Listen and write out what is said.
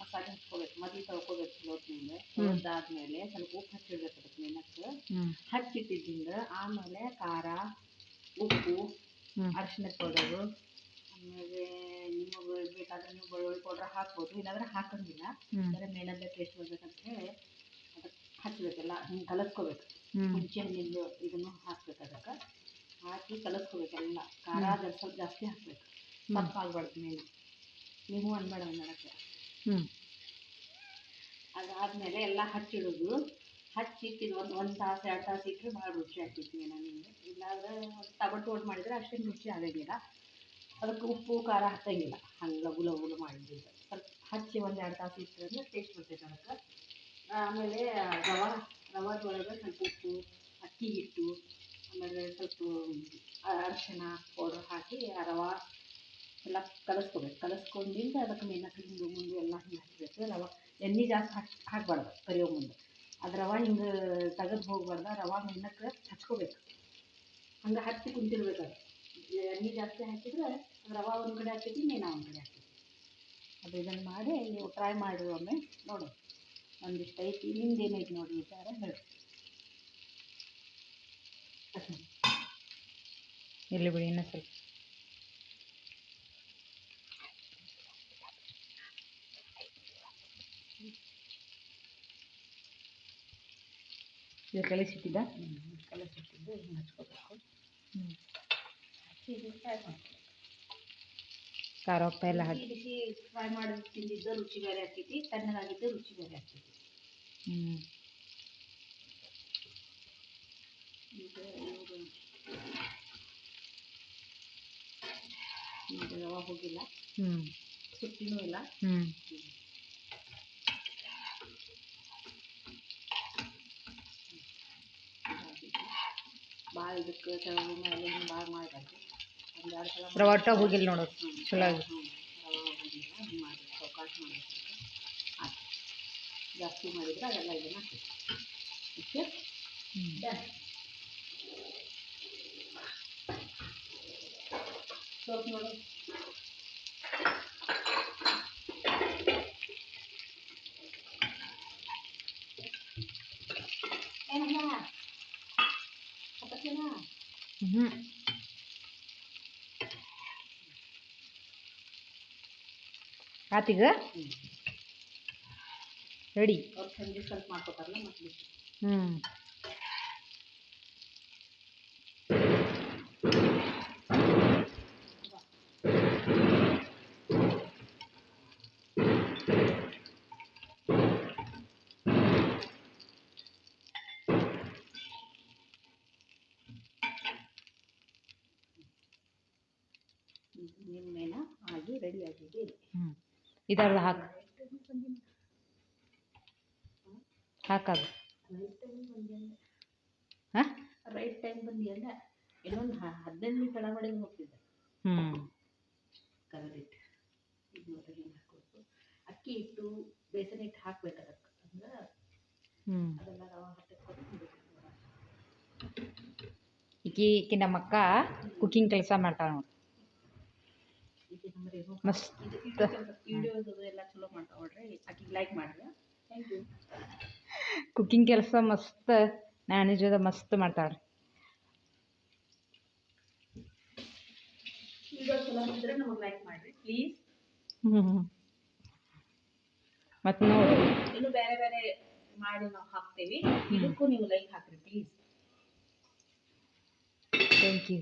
ಮಸಾಲೆ ಹಚ್ಕೋಬೇಕು ಮೊದಲು ತೊಳ್ಕೋಬೇಕು ಚಲೋತ್ನಿಂದ. ಹ್ಮ್. ತೊಳ್ದಾದ್ಮೇಲೆ ಸ್ವಲ್ಪ ಉಪ್ಪು ಹಚ್ಚಿಡ್ಬೇಕು ಅದಕ್ಕೆ ನೆನಕ್ಕೆ ಹಚ್ಚಿಟ್ಟಿದ್ದಿಂದ ಆಮೇಲೆ ಖಾರ ಉಪ್ಪು ಅರಿಶಿನ ಪೌಡರು ಆಮೇಲೆ ನಿಮಗೆ ಬೇಕಾದ್ರೆ ನೀವು ಬೆಳ್ಳುಳ್ಳಿ ಪೌಡರ್ ಹಾಕ್ಬೋದು. ಇಲ್ಲಾಂದ್ರೆ ಹಾಕಂಗಿಲ್ಲ. ಬರೀ ಮೇಲಲ್ಲೇ ಟೇಸ್ಟ್ ಬರ್ಬೇಕಂತ ಹೇಳಿ ಅದಕ್ಕೆ ಹಚ್ಚಬೇಕೆಲ್ಲ ಹಿಂಗೆ ಕಲಸ್ಕೋಬೇಕು. ಮುಂಚೆ ಹುಂಚೆ ಹಣ್ಣಿಂದು ಇದನ್ನು ಹಾಕ್ಬೇಕು ಅದಕ್ಕೆ. ಹಾಕಿ ಕಲಸ್ಕೋಬೇಕೆಲ್ಲ ಖಾರ ಅದ್ರ ಸ್ವಲ್ಪ ಜಾಸ್ತಿ ಹಾಕ್ಬೇಕು. ತಪ್ಪ ಆಗ್ಬಾರ್ದು ಮೇನು ನೀವು ಅನ್ಬೇಡ ಮಾಡಕ್ಕೆ ಹ್ಞೂ ಅದಾದಮೇಲೆ ಎಲ್ಲ ಹಚ್ಚಿಡೋದು. ಹಚ್ಚಿಟ್ಟಿದ್ದು ಒಂದು ಒಂದು ತಾಸು, ಎರಡು ತಾಸು ಇಟ್ಟರೆ ಭಾಳ ರುಚಿ ಆಗ್ತೈತಿ ನಾನು ಇಲ್ಲಾಂದ್ರೆ ಟೊಮೆಟೊ ಒಟ್ಟು ಮಾಡಿದ್ರೆ ಅಷ್ಟೇನು ರುಚಿ ಆಗಂಗಿಲ್ಲ ಅದಕ್ಕೆ ಉಪ್ಪು, ಖಾರ ಹಾಕಂಗಿಲ್ಲ ಹಂಗೆ ಲಘು ಲಘು ಮಾಡಿದ್ದು. ಸ್ವಲ್ಪ ಹಚ್ಚಿ ಒಂದು ಎರಡು ತಾಸು ಇಟ್ಟರೆ ಟೇಸ್ಟ್ ಬರ್ತೈತೆ ಅದಕ್ಕೆ. ಆಮೇಲೆ ರವೆ, ರವಾದೊಳಗೆ ಸ್ವಲ್ಪ ಉಪ್ಪು, ಅಕ್ಕಿ ಹಿಟ್ಟು, ಆಮೇಲೆ ಸ್ವಲ್ಪ ಅರಿಶಿನ ಪೌಡರ್ ಹಾಕಿ ರವೆ ಎಲ್ಲ ಕಲಸ್ಕೋಬೇಕು. ಕಲಸ್ಕೊಂಡಿಂದ ಅದಕ್ಕೆ ಮೆಣಸು ಹಿಂಗೆ ಮುಂದೆ ಎಲ್ಲ ಹಿಂಗೆ ಹಚ್ಚಬೇಕು ರವೆ, ಎಣ್ಣೆ ಜಾಸ್ತಿ ಹಾಕಿ, ಹಾಕ್ಬಾರ್ದು ಕರಿಯೋ ಮುಂದೆ. ಅದು ರವೆ ಹಿಂಗೆ ತೆಗೆದು ಹೋಗ್ಬಾರ್ದು. ರವೆ ಮೆಣಕ್ಕೆ ಹಚ್ಕೋಬೇಕು. ಹಂಗೆ ಹಚ್ಚಿ ಕುಂತಿರ್ಬೇಕು ಅದು. ಎಣ್ಣೆ ಜಾಸ್ತಿ ಹಾಕಿದ್ರೆ ರವೆ ಒಂದು ಕಡೆ ಹಾಕೈತಿ ಮೇನ ಒಂದು ಕಡೆ ಹಾಕೈತಿ ಅದು ಇದನ್ನು ಮಾಡಿ ನೀವು ಟ್ರೈ ಮಾಡಿ ಒಮ್ಮೆ ನೋಡು. ಒಂದಿಷ್ಟು ಐತಿ. ನಿಮ್ದು ಏನೈತಿ ನೋಡಿ ವಿಚಾರ ಹೇಳಿ. ಇಲ್ಲಿ ಬಿಡಿ ಇನ್ನೂ ಸ್ವಲ್ಪ ಇದು ಕಲಿಸಿಟ್ಟಿದ್ದ ಕಲಿಸಿಟ್ಟಿದ್ದು ಹಿಂಗೆ ಹಚ್ಕೋಬೇಕು ಖಾರ ಉಪ್ಪ ಎಲ್ಲ ಹಾಕಿ. ಬಿಸಿ ಫ್ರೈ ಮಾಡಿ ತಿಂದಿದ್ದು ರುಚಿ ಬೇರೆ ಆಗ್ತೈತಿ ತಣ್ಣಗಾಗಿದ್ದು ರುಚಿ ಬೇರೆ ಆಗ್ತೈತಿ ಹ್ಞೂ ಈಗ ಹೋಗಿಲ್ಲ. ಹ್ಞೂ ಸುಟ್ಟಿನೂ ಇಲ್ಲ. ಹ್ಞೂ ಭಾಳ ಇದಕ್ಕೆ ತೆಳಗು ಮೇಲೆ ಹಿಂಗೆ ಭಾಳ ಮಾಡಬಾರ್ದು ಒಂದು ಎರಡು ಸಲ ರವೆ ಒಟ್ಟ ಹೋಗಿಲ್ಲ ನೋಡು. ಚಲೋ ಆಗಿ. ಹ್ಞೂ ರವೆ ಹೋಗಿಲ್ಲ ಹಿಂಗೆ ಮಾಡಬೇಕು ಚೌಕಾಶ ಮಾಡಬೇಕು ಆಯ್ತು ಜಾಸ್ತಿ ಮಾಡಿದರೆ ಅದೆಲ್ಲ ಇದನ್ನು ಓಕೆ ಹ್ಞೂ ಡನ್ ಸೋಪ್ ನೋಡು ಆತೀಗ ಹ್ಞೂ ರೆಡಿ ಅವ್ರು ಸಂಜೆ ಸ್ವಲ್ಪ ಮಾಡ್ಕೊತಾರಲ್ಲ ಮತ್ತೆ ಹ್ಞೂ ನಿಮ್ಮ ಮೇನ ಆಗಿ ರೆಡಿ ಆಗಿದೆ ಹ್ಞೂ ಇದ್ರದ್ದು ಹಾಕು. ಹಾಕದು ರೈಟ್ ಟೈಮ್ ಬಂದಿಲ್ಲ ಹಾಂ ರೈಟ್ ಟೈಮ್ ಬಂದಿಲ್ಲ ಇನ್ನೊಂದು ಹದಿನೈದು ನಿಮಿಷ ಒಳಗಡೆ ಹೋಗ್ತಿದ್ದೆ. ಹ್ಞೂ ಕರೆದಿಟ್ಟು ಇದು ನೋಡಿ ಹಿಂಗೆ ಹಾಕ್ಬೇಕು ಅಕ್ಕಿ ಹಿಟ್ಟು ಬೇಸನ್ ಹಿಟ್ಟು ಹಾಕ್ಬೇಕು ಅದಕ್ಕೆ. ಅಂದ್ರೆ ಹ್ಞೂ ಅದೆಲ್ಲ ರವೆ ಹತ್ತಿಟ್ಕೊಂಡು ಈಕಿ ಈಕಿ ನಮ್ಮ ಅಕ್ಕ ಕುಕ್ಕಿಂಗ್ ಕೆಲಸ ಮಾಡ್ತಾಳೆ ನೋಡಿ ಇದು ನಮ್ಮ ರೇಣು ಮಸ್ತ್ ವಿಡಿಯೋದು ಎಲ್ಲ ಚಲೋ ಮಾಡ್ತಾವೆ ನೋಡ್ರಿ ಆಕಿಗೆ ಲೈಕ್ ಮಾಡ್ರಿ ಥ್ಯಾಂಕ್ ಯು ಕುಕ್ಕಿಂಗ್ ಕೆಲಸ ಮಸ್ತ್ ನಾನ್ ವೆಜ್ ಮಸ್ತ್ ಮಾಡ್ತಾಳೆ ಮತ್ತು ನೋಡಿ. ಇನ್ನು ಬೇರೆ ಬೇರೆ ಮಾಡಿ ನಾವು ಹಾಕ್ತೇವೆ. ಇದಕ್ಕೂ ನೀವು ಲೈಕ್ ಹಾಕ್ರಿ ಪ್ಲೀಸ್ ಥ್ಯಾಂಕ್ ಯು